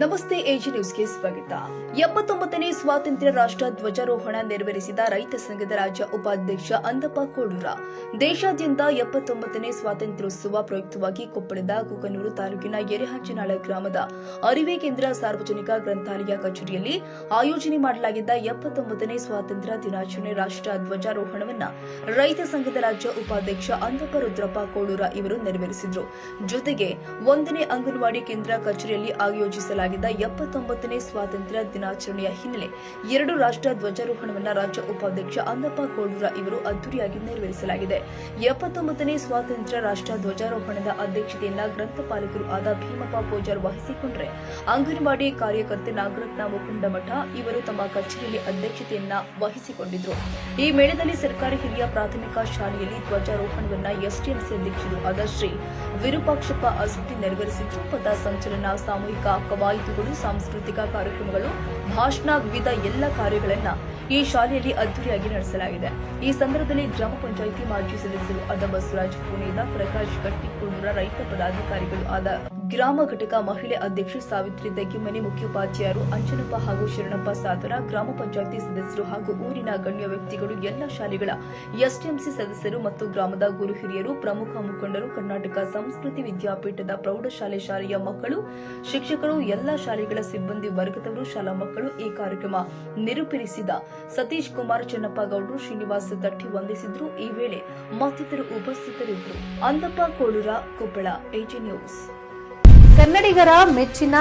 ನಮಸ್ತೆ ಏಜಿ ನ್ಯೂಸ್ಗೆ ಸ್ವಾಗತ. ಎಪ್ಪತ್ತೊಂಬತ್ತನೇ ಸ್ವಾತಂತ್ರ್ಯ ರಾಷ್ಟ್ರ ಧ್ವಜಾರೋಹಣ ನೆರವೇರಿಸಿದ ರೈತ ಸಂಘದ ರಾಜ್ಯ ಉಪಾಧ್ಯಕ್ಷ ಅಂದಪ್ಪ ಕೋಡೂರ. ದೇಶಾದ್ಯಂತ ಎಪ್ಪತ್ತೊಂಬತ್ತನೇ ಸ್ವಾತಂತ್ರ್ಯೋತ್ಸವ ಪ್ರಯುಕ್ತವಾಗಿ ಕೊಪ್ಪಳದ ಕುಕನೂರು ತಾಲೂಕಿನ ಎರೆಹಂಚನಾಳ ಗ್ರಾಮದ ಅರಿವೆ ಕೇಂದ್ರ ಸಾರ್ವಜನಿಕ ಗ್ರಂಥಾಲಯ ಕಚೇರಿಯಲ್ಲಿ ಆಯೋಜನೆ ಮಾಡಲಾಗಿದ್ದ ಎಪ್ಪತ್ತೊಂಬತ್ತನೇ ಸ್ವಾತಂತ್ರ್ಯ ದಿನಾಚರಣೆ ರಾಷ್ಟ್ರ ಧ್ವಜಾರೋಹಣವನ್ನ ರೈತ ಸಂಘದ ರಾಜ್ಯ ಉಪಾಧ್ಯಕ್ಷ ಅಂದಪ್ಪ ರುದ್ರಪ್ಪ ಕೋಡೂರ ಇವರು ನೆರವೇರಿಸಿದರು. ಜೊತೆಗೆ ಒಂದನೇ ಅಂಗನವಾಡಿ ಕೇಂದ್ರ ಕಚೇರಿಯಲ್ಲಿ ಆಯೋಜಿಸಲಾಗಿದ್ದ ಎಪ್ಪತ್ತೊಂಬತ್ತನೇ ಸ್ವಾತಂತ್ರ್ಯ ದಿನಾಚರಣೆಯ ಹಿನ್ನೆಲೆ ಎರಡು ರಾಷ್ಟ್ರ ಧ್ವಜಾರೋಹಣವನ್ನು ರಾಜ್ಯ ಉಪಾಧ್ಯಕ್ಷ ಅಂದಪ್ಪ ಕೋಡೂರ ಇವರು ಅದ್ದೂರಿಯಾಗಿ ನೆರವೇರಿಸಲಾಗಿದೆ. ಎಪ್ಪತ್ತೊಂಬತ್ತನೇ ಸ್ವಾತಂತ್ರ್ಯ ರಾಷ್ಟ್ರ ಧ್ವಜಾರೋಹಣದ ಅಧ್ಯಕ್ಷತೆಯನ್ನ ಗ್ರಂಥಪಾಲಕರು ಆದ ಭೀಮಪ್ಪ ಪೂಜಾರ್ ವಹಿಸಿಕೊಂಡರೆ ಅಂಗನವಾಡಿ ಕಾರ್ಯಕರ್ತೆ ನಾಗರತ್ನ ಮುಕುಂಡಮಠ ಇವರು ತಮ್ಮ ಕಚೇರಿಯಲ್ಲಿ ಅಧ್ಯಕ್ಷತೆಯನ್ನ ವಹಿಸಿಕೊಂಡಿದ್ರು. ಈ ಮೇಳದಲ್ಲಿ ಸರ್ಕಾರಿ ಹಿರಿಯ ಪ್ರಾಥಮಿಕ ಶಾಲೆಯಲ್ಲಿ ಧ್ವಜಾರೋಹಣವನ್ನ ಎಸ್ಟಿಎಂಸಿ ಅಧ್ಯಕ್ಷರು ಆದ ಶ್ರೀ ವಿರೂಪಾಕ್ಷಪ್ಪ ಅಸತಿ ನೆರವೇರಿಸಿದ್ರು ಪಥ ಸಂಚಲನ, ಸಾಮೂಹಿಕ ಕವಾಯತುಗಳು ಸಾಂಸ್ಕೃತಿಕ ಕಾರ್ಯಕ್ರಮಗಳು, ಭಾಷಣ ವಿವಿಧ ಎಲ್ಲ ಕಾರ್ಯಗಳನ್ನ ಈ ಶಾಲೆಯಲ್ಲಿ ಅದ್ದೂರಿಯಾಗಿ ನಡೆಸಲಾಗಿದೆ. ಈ ಸಂದರ್ಭದಲ್ಲಿ ಗ್ರಾಮ ಪಂಚಾಯಿತಿ ಮಾಜಿ ಸದಸ್ಯರು ಅದ ಬಸವರಾಜ್ ಪುಣೆಯಿಂದ ಪ್ರಕಾಶ್ ಕಟ್ಟಿಕೊಂಡೂರ ರೈತ ಪದಾಧಿಕಾರಿಗಳು ಆದ ಗ್ರಾಮ ಘಟಕ ಮಹಿಳೆ ಅಧ್ಯಕ್ಷೆ ಸಾವಿತ್ರಿ ದಗ್ಗಿಮನೆ ಮುಖ್ಯೋಪಾಧ್ಯಾಯರು ಅಂಜನಪ್ಪ ಹಾಗೂ ಶರಣಪ್ಪ ಸಾದರ ಗ್ರಾಮ ಪಂಚಾಯಿತಿ ಸದಸ್ಯರು ಹಾಗೂ ಊರಿನ ಗಣ್ಯ ವ್ಯಕ್ತಿಗಳು, ಎಲ್ಲ ಶಾಲೆಗಳ ಎಸ್ಟಿಎಂಸಿ ಸದಸ್ಯರು ಮತ್ತು ಗ್ರಾಮದ ಗುರು ಹಿರಿಯರು, ಪ್ರಮುಖ ಮುಖಂಡರು, ಕರ್ನಾಟಕ ಸಂಸ್ಕೃತಿ ವಿದ್ಯಾಪೀಠದ ಪ್ರೌಢಶಾಲೆ ಶಾಲೆಯ ಮಕ್ಕಳು, ಶಿಕ್ಷಕರು, ಎಲ್ಲ ಶಾಲೆಗಳ ಸಿಬ್ಬಂದಿ ವರ್ಗದವರು, ಶಾಲಾ ಮಕ್ಕಳು ಈ ಕಾರ್ಯಕ್ರಮ ನಿರೂಪಿಸಿದ ಸತೀಶ್ ಕುಮಾರ್ ಚನ್ನಪ್ಪ ಗೌಡರು ಶ್ರೀನಿವಾಸ ತಟ್ಟಿ ವಂದಿಸಿದ್ರು. ಈ ವೇಳೆ ಮತ್ತಿತರರು ಉಪಸ್ಥಿತರಿದ್ದರು. ಅಂದಪ್ಪ ಕೋಳೂರ ಕೊಪ್ಪಳ ನ್ಯೂಸ್. ಕನ್ನಡಿಗರ ಮೆಚ್ಚಿನ